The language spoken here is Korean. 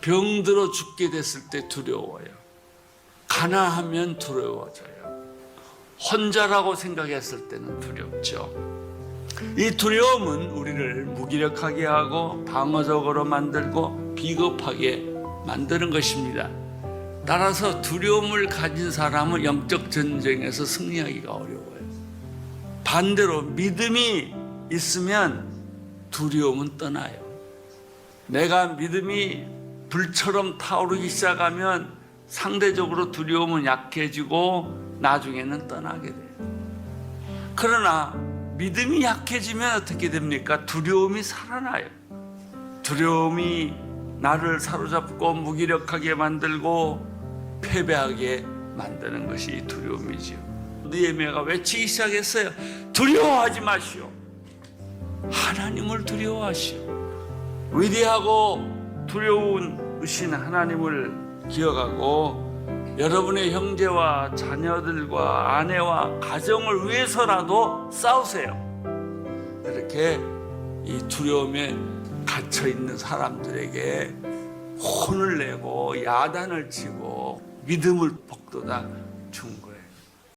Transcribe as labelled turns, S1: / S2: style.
S1: 병들어 죽게 됐을 때 두려워요. 가난하면 두려워져요. 혼자라고 생각했을 때는 두렵죠. 이 두려움은 우리를 무기력하게 하고 방어적으로 만들고 비겁하게 만드는 것입니다. 따라서 두려움을 가진 사람은 영적 전쟁에서 승리하기가 어려워요. 반대로 믿음이 있으면 두려움은 떠나요. 내가 믿음이 불처럼 타오르기 시작하면 상대적으로 두려움은 약해지고 나중에는 떠나게 돼요. 그러나 믿음이 약해지면 어떻게 됩니까? 두려움이 살아나요. 두려움이 나를 사로잡고 무기력하게 만들고 패배하게 만드는 것이 이 두려움이지요. 느헤미야가 외치기 시작했어요. 두려워하지 마시오. 하나님을 두려워하시오. 위대하고 두려운 으신 하나님을 기억하고 여러분의 형제와 자녀들과 아내와 가정을 위해서라도 싸우세요. 이렇게 이 두려움에 갇혀 있는 사람들에게 혼을 내고 야단을 치고 믿음을 북돋아 준 거예요.